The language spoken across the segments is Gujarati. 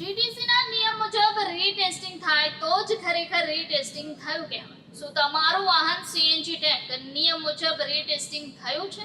જીટીસીના નિયમ મુજબ રીટેસ્ટિંગ થાય તો જ ખરેખર રીટેસ્ટિંગ થયું કહેવાય. શું તમારું વાહન સીએનજી ટેન્ક નિયમ મુજબ રીટેસ્ટિંગ થયું છે.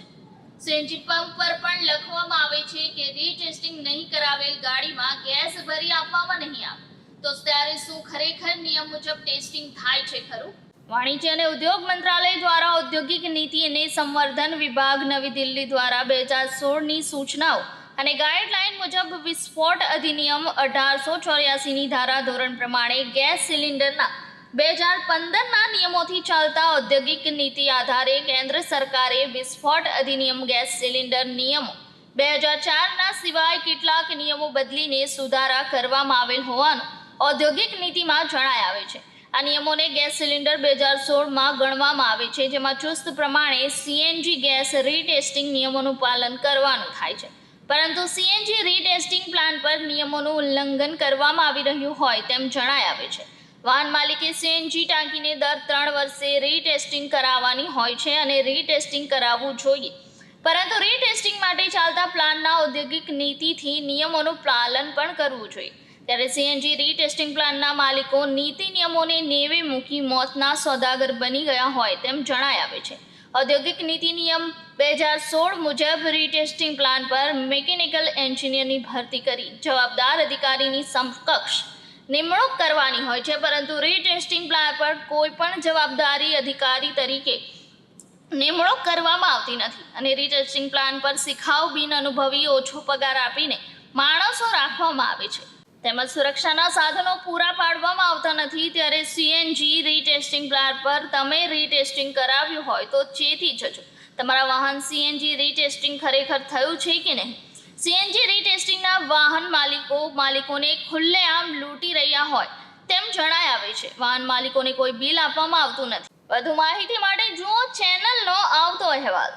સીએનજી પંપ પર પણ લખવામાં આવે છે કે રીટેસ્ટિંગ નહીં કરાવેલ ગાડીમાં ગેસ ભરી આપવામાં નહીં આવે. તો ત્યારે શું ખરેખર નિયમ મુજબ ટેસ્ટિંગ થાય છે ખરું? વાણિજ્ય અને ઉદ્યોગ મંત્રાલય દ્વારા ઔદ્યોગિક નીતિ અને સંવર્ધન વિભાગ નવી દિલ્હી દ્વારા બે હજાર સોળની સૂચનાઓ અને ગાઈડલાઇન મુજબ વિસ્ફોટ અધિનિયમ અઢારસો ચોર્યાસીની ધારા ધોરણ પ્રમાણે ગેસ સિલિન્ડરના બે હજાર પંદરના નિયમોથી ચાલતા ઔદ્યોગિક નીતિ આધારે કેન્દ્ર સરકારે વિસ્ફોટ અધિનિયમ ગેસ સિલિન્ડર નિયમો બે હજાર ચારના સિવાય કેટલાક નિયમો બદલીને સુધારા કરવામાં આવેલ હોવાનું ઔદ્યોગિક નીતિમાં જણાય આવે છે. આ નિયમોને ગેસ સિલિન્ડર બે હજાર સોળમાં ગણવામાં આવે છે, જેમાં ચુસ્ત પ્રમાણે સીએનજી ગેસ રીટેસ્ટિંગ નિયમોનું પાલન કરવાનું થાય છે. પરંતુ સીએનજી રીટેસ્ટિંગ પ્લાન પર નિયમોનું ઉલ્લંઘન કરવામાં આવી રહ્યું હોય તેમ જણાય આવે છે. વાહન માલિકે સીએનજી ટાંકીને દર ત્રણ વર્ષે રીટેસ્ટિંગ કરાવવાની હોય છે અને રીટેસ્ટિંગ કરાવવું જોઈએ. પરંતુ રીટેસ્ટિંગ માટે ચાલતા પ્લાનના ઔદ્યોગિક નીતિથી નિયમોનું પાલન પણ કરવું જોઈએ. ત્યારે સીએનજી રીટેસ્ટિંગ પ્લાનના માલિકો નીતિ નિયમોને નેવે મૂકી મોતના સોદાગર બની ગયા હોય તેમ જણાય આવે છે. ઔદ્યોગિક નીતિ નિયમ બે હજાર સોળ મુજબ રીટેસ્ટિંગ પ્લાન પર મિકેનિકલ એન્જિનિયરની ભરતી કરી. જવાબદાર અધિકારીની સમકક્ષ નિમણૂક કરવાની હોય છે, પરંતુ રીટેસ્ટિંગ પ્લાન પર કોઈ પણ જવાબદારી અધિકારી તરીકે નિમણૂક કરવામાં આવતી નથી અને રીટેસ્ટિંગ પ્લાન પર શિખાઉ બિન અનુભવી ઓછો પગાર આપીને માણસો રાખવામાં આવે છે. તેમજ સુરક્ષાના સાધનો પૂરા પાડવામાં આવતા નથી ત્યારે સીએનજી રીટેસ્ટિંગ પ્લાન્ટ પર તમે રીટેસ્ટિંગ કરાવ્યું હોય તો ચેતી જજો. તમારા વાહન સીએનજી રીટેસ્ટિંગ ખરેખર થયું છે કે નહીં? સીએનજી રીટેસ્ટિંગના વાહન માલિકો માલિકોને ખુલ્લેઆમ લૂંટી રહ્યા હોય તેમ જણાય આવે છે. વાહન માલિકોને કોઈ બિલ આપવામાં આવતું નથી. વધુ માહિતી માટે જુઓ ચેનલનો આવતો અહેવાલ.